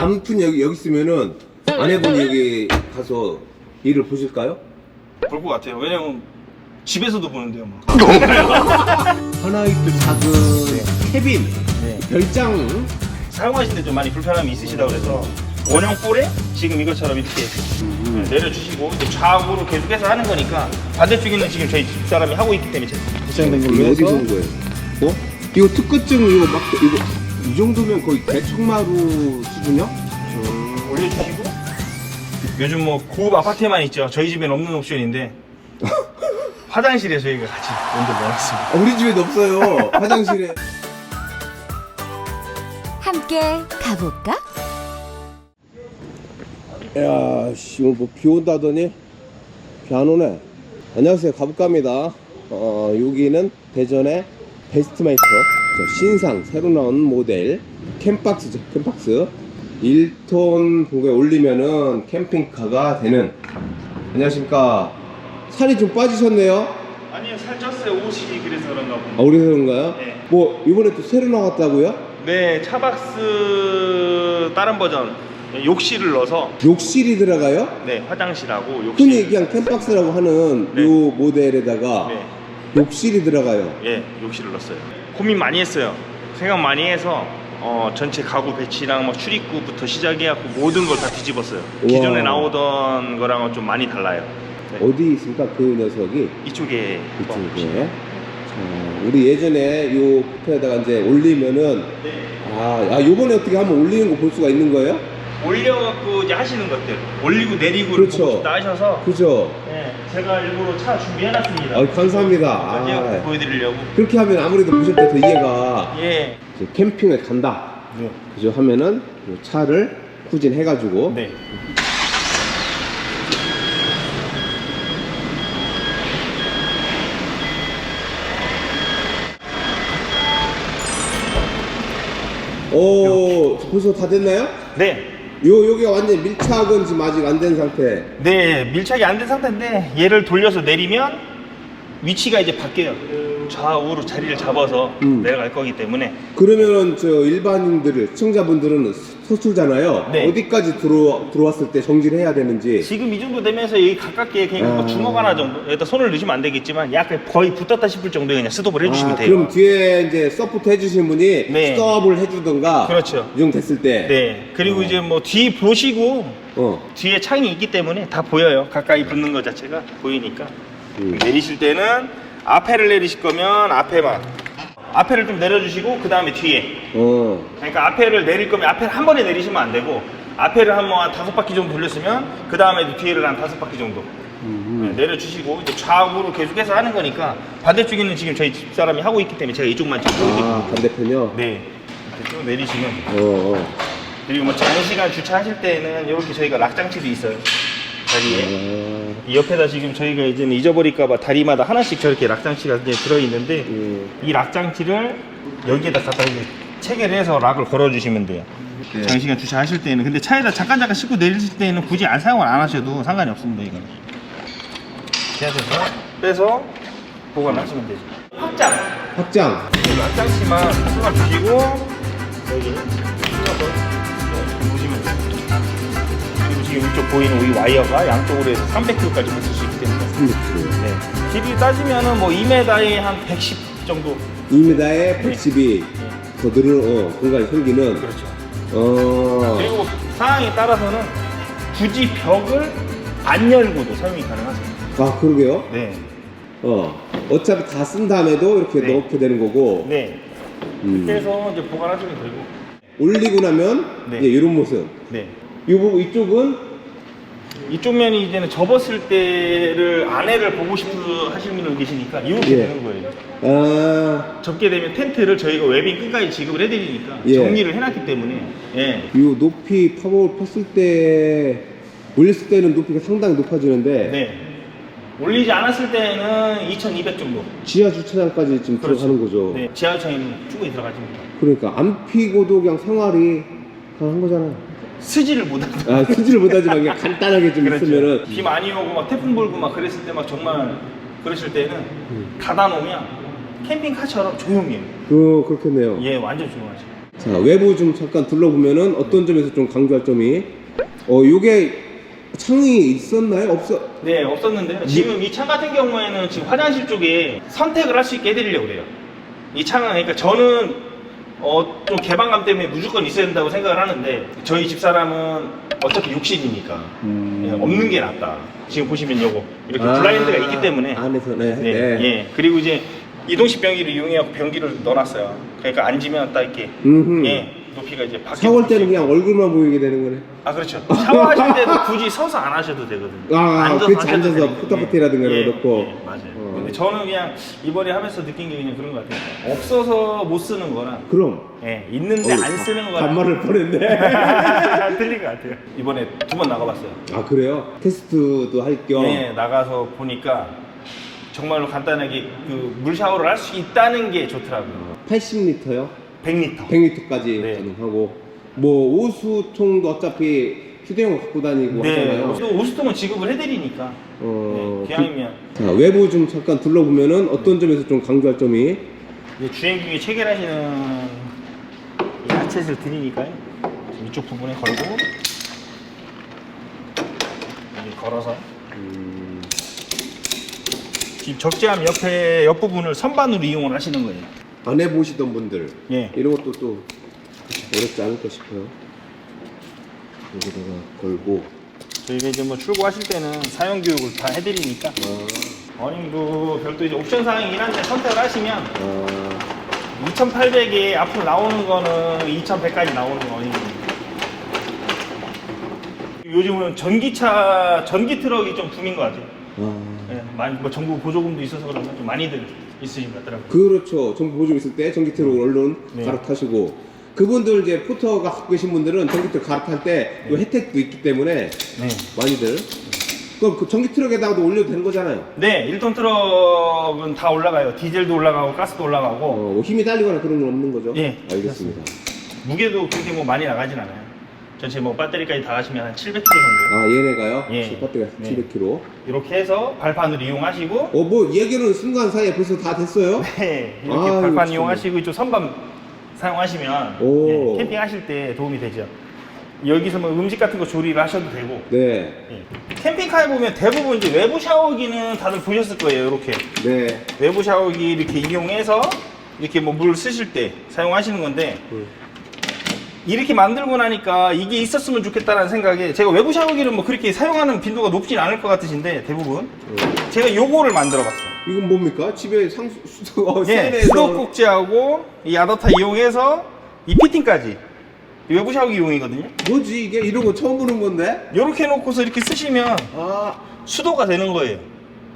남편 여기 여기 있으면은 아내분이 여기 가서 일을 보실까요? 볼 것 같아요. 왜냐면 집에서도 보는데요. 막. 하나 있던 작은 캐빈 네. 별장 사용하시는데 좀 많이 불편함이 있으시다 그래서 원형 볼에 지금 이것처럼 이렇게 음. 내려주시고 이제 좌우로 계속해서 하는 거니까 반대쪽에는 지금 저희 집 사람이 하고 있기 때문에 걸로 이거 어디 해서 보는 거예요? 어? 이거 특허증 이거 막 이거 이 정도면 거의 대청마루 수준이야? 올려주시고 요즘 뭐 고급 아파트에만 있죠. 저희 집엔 없는 옵션인데 화장실에 저희가 같이 먼저 넣어놨습니다. 아, 우리 집에도 없어요. 화장실에. 함께 가볼까? 야, 씨, 오늘 뭐비 온다더니 비 안 오네. 안녕하세요. 가볼까입니다. 어, 여기는 대전의 베스트메이커. 저 신상, 새로 나온 모델. 캠박스죠, 캠박스. 1톤 보에 올리면은 캠핑카가 되는. 안녕하십니까. 살이 좀 빠지셨네요. 아니요 살 쪘어요 옷이 그래서 그런가 아, 봅니다. 우리 그런가요? 네. 뭐, 이번에 또 새로 나왔다고요? 네 차박스 다른 버전 욕실을 넣어서 욕실이 들어가요? 네 화장실하고 욕실 흔히 그냥 캠박스라고 하는 네. 요 모델에다가 네. 욕실이 들어가요. 예, 욕실을 넣었어요. 고민 많이 했어요. 생각 많이 해서 어, 전체 가구 배치랑 뭐 출입구부터 시작해갖고 모든 걸 다 뒤집었어요. 기존에. 나오던 거랑은 좀 많이 달라요. 네. 어디 있습니까? 그 녀석이 이쪽에 한번 이쪽에. 자, 우리 예전에 요 포토에다가 이제 올리면은 네. 아, 아 요번에 어떻게 한번 올리는 거 볼 수가 있는 거예요? 올려갖고 이제 하시는 것들 올리고 내리고 그렇죠. 보고 싶다 하셔서 그죠? 네, 제가 일부러 차 준비해놨습니다. 아, 감사합니다. 아, 아, 보여드리려고. 그렇게 하면 아무래도 보실 때 더 이해가 예. 이제 캠핑을 간다. 네. 그죠? 하면은 요 차를 후진해가지고 네. 오, 벌써 다 됐나요? 네. 요 여기가 완전 밀착은 지금 아직 안 된 상태. 네, 밀착이 안 된 상태인데 얘를 돌려서 내리면 위치가 이제 바뀌어요. 좌우로 자리를 잡아서 음. 내려갈 거기 때문에 그러면은 저 일반인들, 시청자분들은 서툴잖아요. 네. 어디까지 들어 들어왔을 때 정지를 해야 되는지. 지금 이 정도 되면서 여기 가깝게 그냥 뭐 아. 주먹 하나 정도 여기다 손을 넣으시면 안 되겠지만 약간 거의 붙었다 싶을 정도에 그냥 스톱을 해주시면 아, 돼요. 그럼 뒤에 이제 서포트 해주신 분이 네. 스톱을 해주던가. 그렇죠. 이 정도 됐을 때. 네. 그리고 어. 이제 뭐 뒤 보시고 어. 뒤에 창이 있기 때문에 다 보여요. 가까이 붙는 것 자체가 보이니까. 음. 내리실 때는 앞에를 내리실 거면 앞에만. 앞에를 좀 내려주시고 그 다음에 뒤에. 어. 그러니까 앞에를 내릴 거면 앞에를 한 번에 내리시면 안 되고 앞에를 한번한 다섯 바퀴 정도 돌렸으면 그 다음에 뒤에를 한 다섯 바퀴 정도 음. 네, 내려주시고 이제 좌우로 계속해서 하는 거니까 반대쪽에는 지금 저희 집사람이 하고 있기 때문에 제가 이쪽만 지금 보고 아 반대편이요. 네 이렇게 쭉 내리시면 어. 어. 그리고 뭐 장시간 주차하실 때는 이렇게 저희가 락장치도 있어요 자리에 아, 이 옆에다 지금 저희가 이제 는 잊어버릴까봐 다리마다 하나씩 저렇게 락장치가 이제 들어있는데 음. 이 락장치를 여기에다 갖다 이제 체결 해서 락을 걸어주시면 돼요. 네. 장시간 주차하실 때는 근데 차에다 잠깐 잠깐 싣고 내리실 때는 굳이 안 사용을 안 하셔도 상관이 없습니다 이거는. 하셔서 빼서 보관하시면 되죠. 확장. 확장. 이 락장치만 쏘아 주시고 여기 지금 이쪽 보이는 이 와이어가 양쪽으로 해서 300kg까지 버틸 수 있기 때문에 300kg. 네. 길이 따지면은 뭐 2m에 한 110 정도. 2m에 110이 더 늘은 어, 공간이 생기는. 그렇죠. 어. 그리고 상황에 따라서는 굳이 벽을 안 열고도 사용이 가능하세요. 아 그러게요. 네. 어. 어차피 다 쓴 다음에도 이렇게 네. 넣게 되는 거고. 네. 음. 그래서 이제 보관하시면 되고. 올리고 나면 네. 이제 이런 모습. 네. 이 부분 이쪽은 이쪽 면이 이제는 접었을 때를 안에를 보고 싶어 하시는 분들 계시니까 이렇게 예. 되는 거예요. 아, 접게 되면 텐트를 저희가 웨빙 끝까지 지급을 해드리니까 예. 정리를 해놨기 때문에 예. 이 높이 팝업을 폈을 때 올렸을 때는 높이가 상당히 높아지는데 네. 올리지 않았을 때는 2,200 정도. 지하 주차장까지 지금 들어가는 거죠. 네. 지하철에는 충분히 들어가집니다. 그러니까 안 피고도 그냥 생활이 가능한 거잖아요. 쓰지를 못하고. 아, 쓰지를 못하지만 그냥 간단하게 좀 있으면은 비 많이 오고 막 태풍 불고 막 그랬을 때 막 정말 그러실 때는 음. 닫아놓으면 캠핑카처럼 조용해요. 그 그렇겠네요. 예, 완전 조용하죠. 자 외부 좀 잠깐 둘러보면은 어떤 점에서 좀 강조할 점이 어 요게 창이 있었나요? 없어? 네, 없었는데요. 지금 이 창 같은 경우에는 지금 화장실 쪽에 선택을 할 수 있게 해드리려고 그래요. 이 창은, 그러니까 저는, 어, 좀 개방감 때문에 무조건 있어야 된다고 생각을 하는데, 저희 집사람은 어차피 욕실이니까, 음. 예, 없는 게 낫다. 지금 보시면 요거, 이렇게 아, 블라인드가 있기 때문에, 안에서 네. 네, 네. 예. 그리고 이제 이동식 변기를 이용해서 변기를 넣어놨어요. 그러니까 앉으면 딱 이렇게, 음흠. 예, 높이가 이제 바뀌고. 샤워할 때는 그냥 얼굴만 보이게 되는 거네. 아 그렇죠. 샤워하실 때도 굳이 서서 안 하셔도 되거든요. 아, 그렇지. 하셔도 앉아서 되니까. 포타포티라든가 이런 거 넣고. 예, 맞아요. 어. 근데 저는 그냥 이번에 하면서 느낀 게 그냥 그런 것 같아요. 없어서 못 쓰는 거랑 그럼 예, 있는데 어이, 안 쓰는 거랑 반말을 뻔했네. 틀린 것 같아요. 이번에 두 번 나가봤어요. 아 그래요? 테스트도 할 겸. 예, 나가서 보니까 정말로 간단하게 그 물 샤워를 할 수 있다는 게 좋더라고요. 80리터요? 100리터. 100리터까지 네. 가능하고 뭐 오수통도 어차피 휴대용 갖고 다니고 네, 하잖아요. 또 오스통은 지급을 해드리니까. 어, 네, 기왕이면. 자 외부 좀 잠깐 둘러보면은 어떤 점에서 좀 강조할 점이 이제 주행 중에 체결하시는 이 야채를 드리니까요. 이쪽 부분에 걸고 여기 걸어서 음, 지금 적재함 옆에 옆 부분을 선반으로 이용을 하시는 거예요. 안 해보시던 분들 예. 이런 것도 또 어렵지 않을까 싶어요. 여기다가 걸고 저희가 이제 뭐 출고하실 때는 사용 교육을 다 해드리니까 아, 어닝도 별도 이제 옵션 사항이긴 한데 선택을 하시면 아, 2,800에 앞으로 나오는 거는 2,100까지 나오는 거 어닝입니다. 요즘은 전기차 전기 트럭이 좀 붐인 것 같아요. 아. 예, 많이 뭐 정부 보조금도 있어서 그런가 좀 많이들 있으신 것 같더라고요. 그렇죠. 정부 보조 있을 때 전기트로 얼른 네. 갈아타시고 그분들 이제 포터가 갖고 계신 분들은 전기트로 갈아탈 때이 혜택도 있기 때문에 네. 많이들 그럼 그 전기 트럭에다가도 올려도 되는 거잖아요. 네, 1톤 트럭은 다 올라가요. 디젤도 올라가고 가스도 올라가고 어, 뭐 힘이 딸리거나 그런 건 없는 거죠? 예, 알겠습니다. 무게도 그렇게 뭐 많이 나가진 않아요. 전체 뭐 배터리까지 다 하시면 한 700kg 정도. 아 얘네가요? 예. 배터리가 네. 700kg. 이렇게 해서 발판을 이용하시고 어 뭐 얘기는 순간 사이에 벌써 다 됐어요? 네, 이렇게 아, 발판 이거 이용하시고 이쪽 선반 사용하시면 오. 예, 캠핑하실 때 도움이 되죠. 여기서 뭐 음식 같은 거 조리를 하셔도 되고 네. 예. 캠핑카에 보면 대부분 이제 외부 샤워기는 다들 보셨을 거예요. 이렇게 네. 외부 샤워기 이렇게 이용해서 이렇게 뭐 물 쓰실 때 사용하시는 건데 음. 이렇게 만들고 나니까 이게 있었으면 좋겠다라는 생각에 제가 외부 샤워기를 뭐 그렇게 사용하는 빈도가 높진 않을 것 같으신데 대부분 음. 제가 요거를 만들어 봤어요. 이건 뭡니까? 집에 상수 수도 어, 예, 세대에서 수도 꼭지하고 이 아다타 이용해서 이 피팅까지 이 외부 샤워기 이용이거든요. 뭐지 이게 이런 거 처음 보는 건데? 이렇게 놓고서 이렇게 쓰시면 아. 수도가 되는 거예요.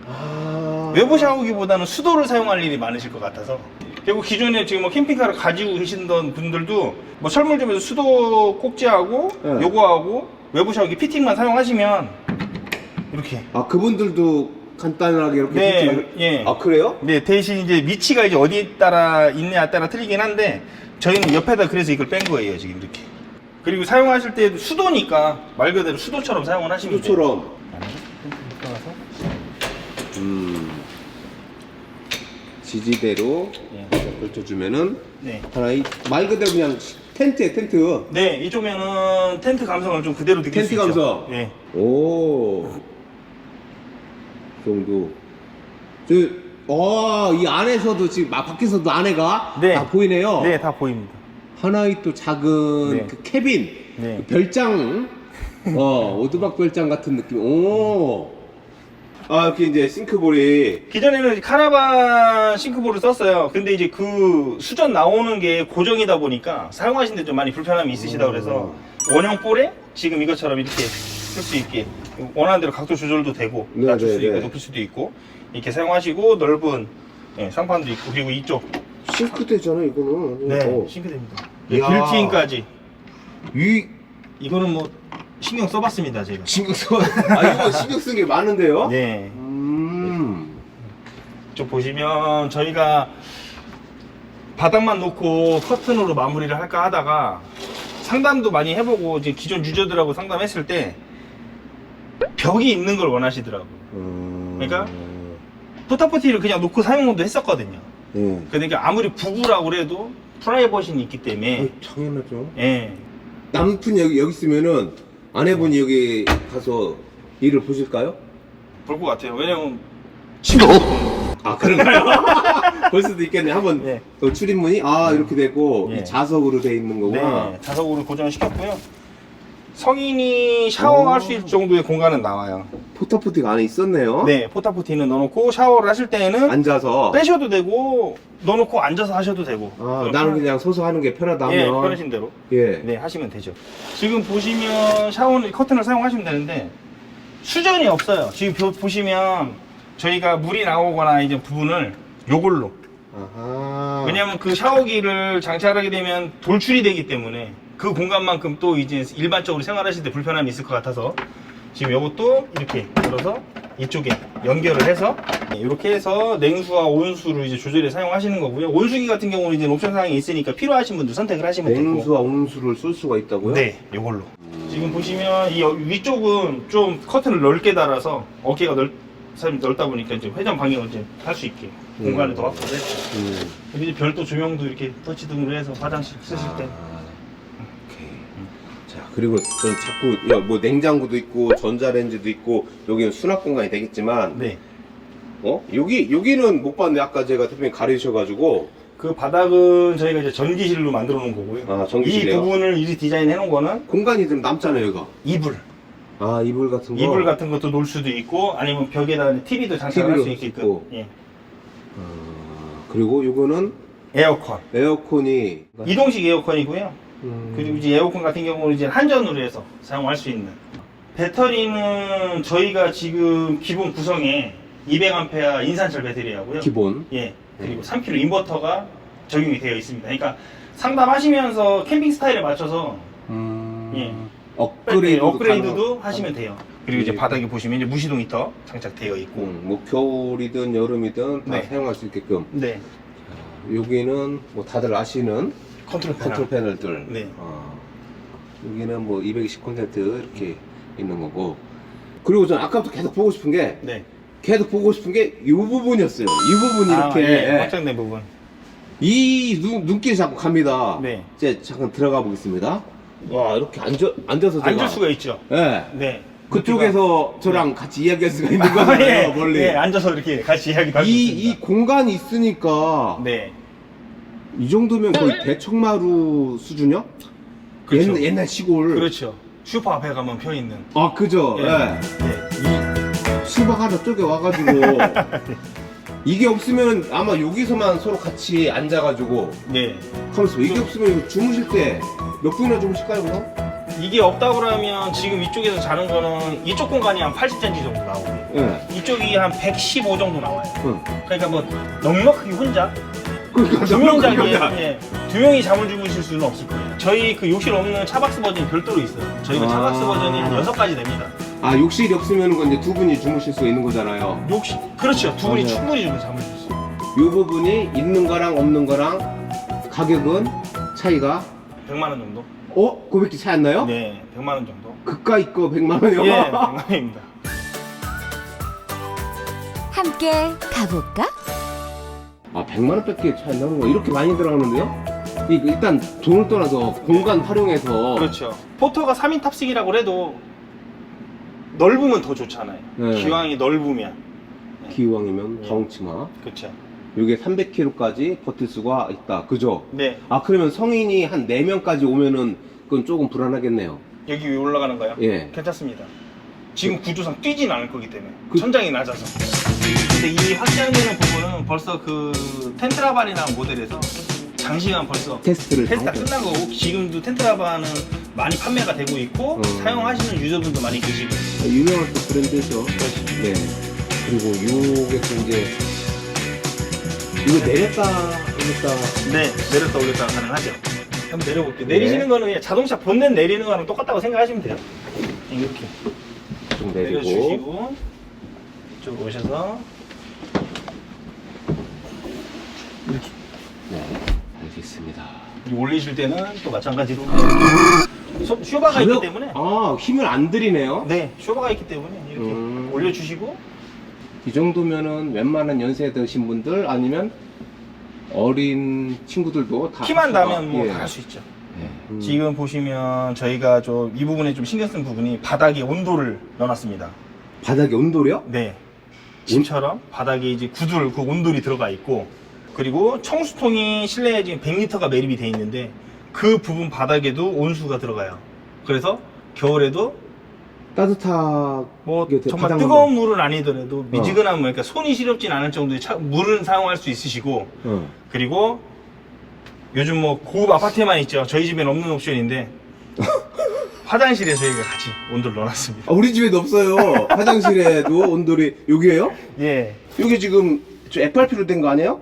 아. 외부 샤워기보다는 수도를 사용할 일이 많으실 것 같아서 그리고 기존에 지금 뭐 캠핑카를 가지고 계시던 분들도 뭐 설물점에서 수도 꼭지하고 네. 요거하고 외부 샤워기 피팅만 사용하시면 이렇게 아 그분들도 간단하게 이렇게 네, 피팅을- 예. 아 그래요? 네 대신 이제 위치가 이제 어디에 따라 있냐에 따라 틀리긴 한데 저희는 옆에다 그래서 이걸 뺀 거예요 지금 이렇게 그리고 사용하실 때도 수도니까 말 그대로 수도처럼 사용을 하시면 돼요 수도처럼 음 지지대로 예. 걸쳐주면은 네. 하나 이말 그대로 그냥 텐트에 텐트 네, 이쪽에는 텐트 감성을 좀 그대로 느낄 텐트 수 있죠. 감성. 네. 오. 그 정도. 저, 어, 이 안에서도 지금, 아, 밖에서도 안에가 네. 다 보이네요. 네, 다 보입니다. 하나의 또 작은 네. 그 캐빈, 네. 그 별장, 어, 오두막 별장 같은 느낌. 오. 아, 이렇게 이제 싱크볼이. 기존에는 카라반 싱크볼을 썼어요. 근데 이제 그 수전 나오는 게 고정이다 보니까 사용하시는데 좀 많이 불편함이 있으시다 그래서 원형 볼에 지금 이것처럼 이렇게 쓸 수 있게 원하는 대로 각도 조절도 되고 네, 낮출 네, 수도 있고 네. 높일 수도 있고 이렇게 사용하시고 넓은 예, 상판도 있고 그리고 이쪽 싱크대잖아, 이거는. 네 어. 싱크대입니다. 이야. 빌트인까지 이, 이거는 뭐 신경 써봤습니다 제가. 신경 써. 아, 이거 신경 쓴 게 많은데요? 네. 음. 쪽 보시면 저희가 바닥만 놓고 커튼으로 마무리를 할까 하다가 상담도 많이 해보고 이제 기존 유저들하고 상담했을 때 벽이 있는 걸 원하시더라고요. 음. 그러니까? 포타포티를 그냥 놓고 사용도 했었거든요. 예. 그러니까 아무리 부부라고 그래도 프라이버시는 있기 때문에 어, 당연하죠. 예. 남편 여기 여기 있으면은 아내분이 여기 가서 일을 보실까요? 볼 것 같아요. 왜냐면 집에 아 그런가요? 볼 수도 있겠네. 한번 네. 또 출입문이 아 이렇게 되고 네. 이 자석으로 돼 있는 거구나. 네, 자석으로 고정을 시켰고요. 성인이 샤워할 수 있을 정도의 공간은 나와요. 포터포티가 안에 있었네요. 네, 포타포티는 넣어놓고 샤워를 하실 때에는 앉아서. 빼셔도 되고 넣어놓고 앉아서 하셔도 되고. 아, 그럼 나는 편- 그냥 서서 하는 게 편하다 예, 하면. 편하신 대로 예. 네 하시면 되죠. 지금 보시면 샤워는 커튼을 사용하시면 되는데 수전이 없어요. 지금 보- 보시면 저희가 물이 나오거나 이제 부분을 요걸로 아하. 왜냐하면 그 샤워기를 장착하게 되면 돌출이 되기 때문에 그 공간만큼 또 이제 일반적으로 생활하실 때 불편함이 있을 것 같아서 지금 이것도 이렇게 들어서 이쪽에 연결을 해서 이렇게 해서 냉수와 온수를 이제 조절해 사용하시는 거고요. 온수기 같은 경우는 이제 옵션 사항이 있으니까 필요하신 분들 선택을 하시면 되고. 냉수와 온수를 쓸 수가 있다고요? 네, 이걸로. 지금 보시면 이 여- 위쪽은 좀 커튼을 넓게 달아서 어깨가 넓, 사실 넓다 보니까 이제 회전 방향을 이제 할 수 있게 공간을 더 확보를 했죠. 음. 이제 별도 조명도 이렇게 터치 등으로 해서 화장실 쓰실 때. 그리고 전 자꾸 야, 뭐 냉장고도 있고 전자레인지도 있고 여기는 수납 공간이 되겠지만 네. 어? 여기 여기는 못 봤는데 아까 제가 대표님 가르쳐 가지고 그 바닥은 저희가 이제 전기실로 만들어 놓은 거고요. 아, 전기실이요? 이 부분을 이리 디자인 해 놓은 거는 공간이 좀 남잖아요, 여기가. 이불. 아, 이불 같은 거. 이불 같은 것도 놓을 수도 있고 아니면 벽에다 TV도 장착할 TV 수 있게끔. 있고. 예. 아, 그리고 요거는 에어컨. 에어컨이 이동식 에어컨이고요. 음, 그리고 이제 에어컨 같은 경우는 이제 한전으로 해서 사용할 수 있는. 배터리는 저희가 지금 기본 구성에 200A 인산철 배터리하고요. 기본. 예. 그리고 3kg 인버터가 적용이 되어 있습니다. 그러니까 상담하시면서 캠핑 스타일에 맞춰서 음, 예. 업그레이드 업그레이드도 하시면 돼요. 그리고 이제 예. 바닥에 보시면 이제 무시동 히터 장착되어 있고. 음, 뭐 겨울이든 여름이든 다 네. 사용할 수 있게끔. 네. 여기는 뭐 다들 아시는 컨트롤 패널. 컨트롤 패널들. 네. 아, 여기는 뭐 220 이렇게 있는 거고. 그리고 전 아까부터 계속 보고 싶은 게 네. 계속 보고 싶은 게 이 부분이었어요. 이 부분이 이렇게 아, 예. 확장된 부분. 이 눈, 눈길이 자꾸 갑니다. 네. 이제 잠깐 들어가 보겠습니다. 와 이렇게 앉아 앉아서 제가 앉을 수가 있죠. 예. 네. 그쪽에서 저랑 같이 이야기할 수가 있는 아, 거잖아요, 예. 멀리. 예, 앉아서 이렇게 같이 이야기 이, 있습니다. 이 공간이 있으니까 네. 이 정도면 거의 대청마루 수준이요? 그렇죠. 옛날, 옛날 시골. 그렇죠. 슈퍼 앞에 가면 펴 있는. 아, 그죠? 예. 예. 네. 수박 하나 쪼개 와가지고. 이게 없으면 아마 여기서만 서로 같이 앉아가지고. 네. 하면서 이게 없으면 이거 주무실 때 몇 분이나 주무실까요, 그럼? 이게 없다고 그러면 지금 이쪽에서 자는 거는 이쪽 공간이 한 80cm 정도 나오고 예. 이쪽이 한 115 정도 나와요. 응. 그러니까 뭐 넉넉하게 혼자 그러니까 두 명 자기에 넉넉하게 예, 두 명이 잠을 주무실 수는 없을 거예요. 저희 그 욕실 없는 차박스 버전이 별도로 있어요. 저희가 아. 차박스 버전이 한 여섯 가지 됩니다. 아, 욕실이 없으면 건 이제 두 분이 주무실 수 있는 거잖아요. 욕실 그렇죠. 두 분이 맞아요. 충분히 좀 잠을 줄 수 있어요. 이 부분이 있는 거랑 없는 거랑 가격은 차이가 100만 원 정도? 어? 고백기 차이 안 나요? 네, 100만 원 정도. 그까이 거 100만 원이요? 예, 100만 원입니다. 함께 가볼까? 아 100만 원밖에 차이 안 나는 거 이렇게 많이 들어가는데요? 이- 일단 돈을 떠나서 공간 활용해서 그렇죠. 포터가 3인 탑승이라고 해도 넓으면 더 좋잖아요. 네. 기왕이 넓으면. 기왕이면 예. 다홍치마 그렇죠. 이게 300km까지 버틸 수가 있다 그죠? 네, 아 그러면 성인이 한 4명까지 오면은 그건 조금 불안하겠네요 여기 위에 올라가는 거요? 예. 괜찮습니다. 지금 구조상 뛰진 않을 거기 때문에 그- 천장이 낮아서. 근데 이 확장되는 부분은 벌써 그 텐트라반이라는 모델에서 장시간 벌써 테스트를 테스트가 다 끝난 거고 지금도 텐트라반은 많이 판매가 되고 있고 음. 사용하시는 유저분도 많이 계시고. 유명한 또 브랜드죠 그렇죠. 네 그리고 요게 또 이제 이거 내렸다 올렸다 네, 내렸다 올렸다 가능하죠. 한번 내려볼게요. 네. 내리시는 거는 그냥 자동차 본넷 내리는 거랑 똑같다고 생각하시면 돼요. 이렇게 좀 내리고. 내려주시고 이쪽으로 오셔서 이렇게. 네 알겠습니다. 올리실 때는 또 마찬가지로 소- 쇼바가 있기 가볍- 때문에. 아 힘을 안 들이네요? 네, 쇼바가 있기 때문에 이렇게 음. 올려주시고. 이 정도면은 웬만한 연세 드신 분들 아니면 어린 친구들도 다 키만 나면 뭐 예. 다할 수 있죠. 음. 지금 보시면 저희가 좀 이 부분에 좀 신경 쓴 부분이 바닥에 온도를 넣어놨습니다. 바닥에 온돌이요? 네. 집처럼 바닥에 이제 구들 그 온돌이 들어가 있고 그리고 청수통이 실내에 지금 100리터가 매립이 돼 있는데 그 부분 바닥에도 온수가 들어가요. 그래서 겨울에도 따뜻하게 뭐 돼- 정말 바닥만 뜨거운 물은 아니더라도 미지근한 물, 그러니까 손이 시렵진 않을 정도의 차- 물은 사용할 수 있으시고 어. 그리고 요즘 뭐 고급 아파트에만 있죠. 저희 집엔 없는 옵션인데 화장실에 저희가 같이 온도를 넣어놨습니다. 아, 우리 집에도 없어요. 화장실에도 온돌이 여기에요? 예. 여기 지금 저 FRP로 된 거 아니에요?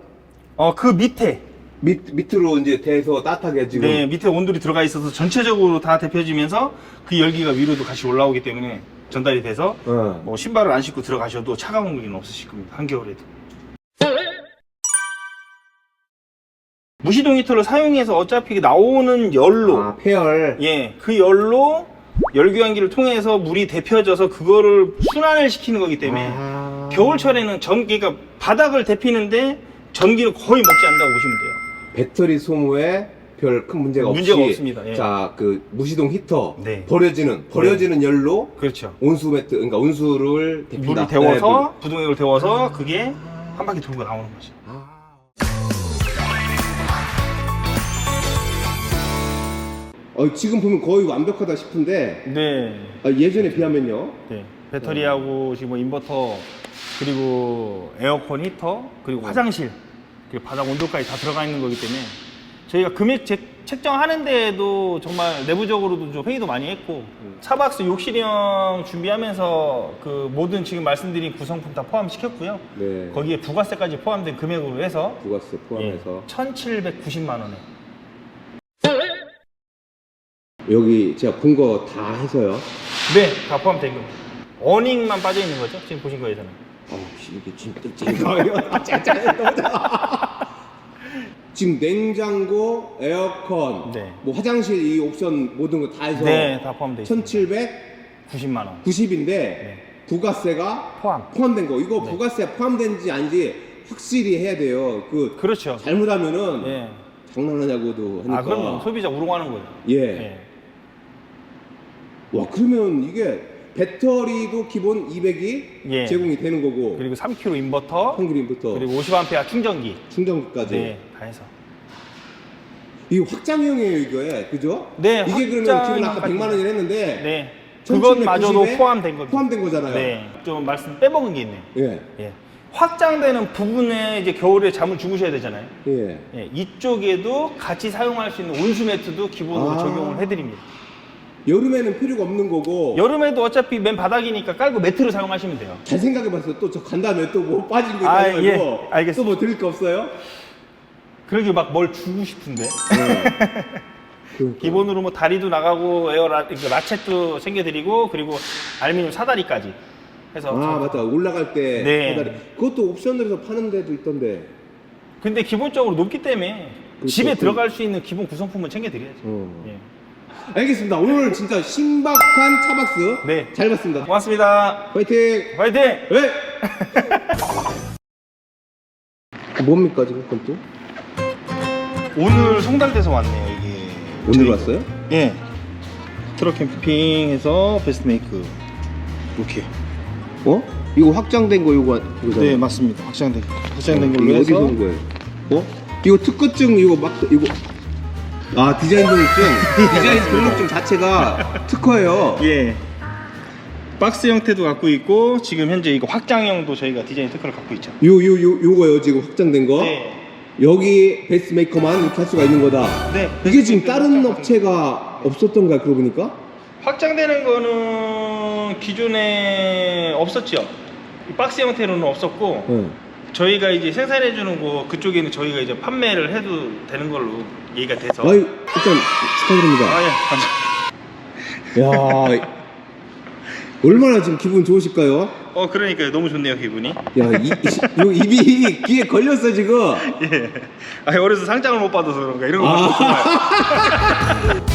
어 그 밑에 밑 밑으로 이제 대서 따뜻하게 지금. 네, 밑에 온돌이 들어가 있어서 전체적으로 다 데펴지면서 그 열기가 위로도 같이 올라오기 때문에 전달이 돼서 어. 뭐 신발을 안 신고 들어가셔도 차가운 물기는 없으실 겁니다. 한겨울에도. 무시동 히터를 사용해서 어차피 나오는 열로 아 폐열. 예, 그 열로 열교환기를 통해서 물이 데펴져서 그거를 순환을 시키는 거기 때문에 아. 겨울철에는 전 그러니까 바닥을 데피는데 전기를 거의 먹지 않는다고 보시면 돼요. 배터리 소모에 별 큰 문제가 없이. 문제가 없습니다. 예. 자, 그 무시동 히터 네. 버려지는 버려지는 열로 그렇죠. 온수 매트 그러니까 온수를 데핀다. 물을 네, 물. 데워서 부동액을 데워서 그게 한 바퀴 돌고 나오는 거죠. 아. 어, 지금 보면 거의 완벽하다 싶은데 네. 아, 예전에 비하면요. 네. 배터리하고 지금 뭐 인버터 그리고 에어컨 히터 그리고 화장실 그리고 바닥 온도까지 다 들어가 있는 거기 때문에 저희가 금액 제- 책정하는데도 정말 내부적으로도 좀 회의도 많이 했고 차박스 욕실형 준비하면서 그 모든 지금 말씀드린 구성품 다 포함시켰고요. 네. 거기에 부가세까지 포함된 금액으로 해서 부가세 포함해서 예, 1,790만 원에 여기 제가 본 거 다 해서요. 네, 다 포함된 겁니다. 어닝만 빠져 있는 거죠? 지금 보신 거에서는. 어, 이게 진짜 찐거예요. 지금 냉장고, 에어컨, 네. 뭐 화장실 이 옵션 모든 거 다 해서 네, 다 포함되어 있습니다. 1,790인데 90만 원. 부가세가 포함. 포함된 거. 이거 네. 부가세 포함된지 아닌지 확실히 해야 돼요. 그 그렇죠. 잘못하면은 예. 장난하냐고도 하니까. 아, 그럼 소비자 우롱하는 거예요. 예. 예. 와 그러면 이게 배터리도 기본 200이 예. 제공이 되는 거고 그리고 3kg 인버터, 펑그린부터 그리고 50A 충전기. 충전기까지 네, 다 해서. 이 확장형이에요 이거에 그죠? 네, 이게 그러면 지금 아까 확장형까지. 100만 원이라 했는데 네. 1790 그것마저도 에 포함된 겁니다. 포함된 거잖아요. 네. 좀 말씀 빼먹은 게 있네요. 예. 예. 확장되는 부분에 이제 겨울에 잠을 주무셔야 되잖아요. 예. 예, 이쪽에도 같이 사용할 수 있는 온수 매트도 기본으로 아. 적용을 해드립니다. 여름에는 필요가 없는 거고 여름에도 어차피 맨 바닥이니까 깔고 매트를 사용하시면 돼요. 잘 생각해봤어요. 또저 간 다음에 또 뭐 빠진 거 아, 있다고 예. 알겠습니다. 또뭐 드릴 거 없어요? 그러게 막 뭘 주고 싶은데. 그, 기본으로 뭐 다리도 나가고 에어 라, 그 라쳇도 챙겨드리고 그리고 알루미늄 사다리까지 해서. 아 맞다 올라갈 때 네. 사다리. 그것도 옵션으로 파는 데도 있던데. 근데 기본적으로 높기 때문에 그렇죠. 집에 그- 들어갈 수 있는 기본 구성품은 챙겨드려야죠. 어. 예. 알겠습니다. 오늘 진짜 신박한 차박스 네. 잘 봤습니다. 고맙습니다. 화이팅! 화이팅! 네. 뭡니까 지금 그건 또? 오늘 송달돼서 왔네요 이게. 오늘 저희가. 왔어요? 예. 트럭 캠핑에서 베스트 메이크. 이렇게. 어? 이거 확장된 거 이거 이거잖아. 네 맞습니다. 확장된 확장된 어, 걸로 이거 어디서 해서. 온 거예요? 어? 이거 특허증 이거 막 이거 아 디자인 등록증 디자인 등록증 자체가 특허예요. 예. 박스 형태도 갖고 있고 지금 현재 이거 확장형도 저희가 디자인 특허를 갖고 있죠. 요 요 요 요 거요 지금 확장된 거. 네. 여기 베스트 메이커만 이렇게 할 수가 있는 거다. 네. 이게 지금 다른 업체가 없었던가 그러고 보니까? 확장되는 거는 기존에 없었죠. 이 박스 형태로는 없었고 어. 저희가 이제 생산해 주는 거 그쪽에는 저희가 이제 판매를 해도 되는 걸로 얘기가 돼서. 아이 일단 축하드립니다. 아, 예. 감사합니다. 야 얼마나 지금 기분 좋으실까요? 어 그러니까요. 너무 좋네요 기분이. 야, 이, 이, 요 입이 귀에 걸렸어 지금. 예. 아 어려서 상장을 못 받아서 그런가 이런 거 아. 좋아요.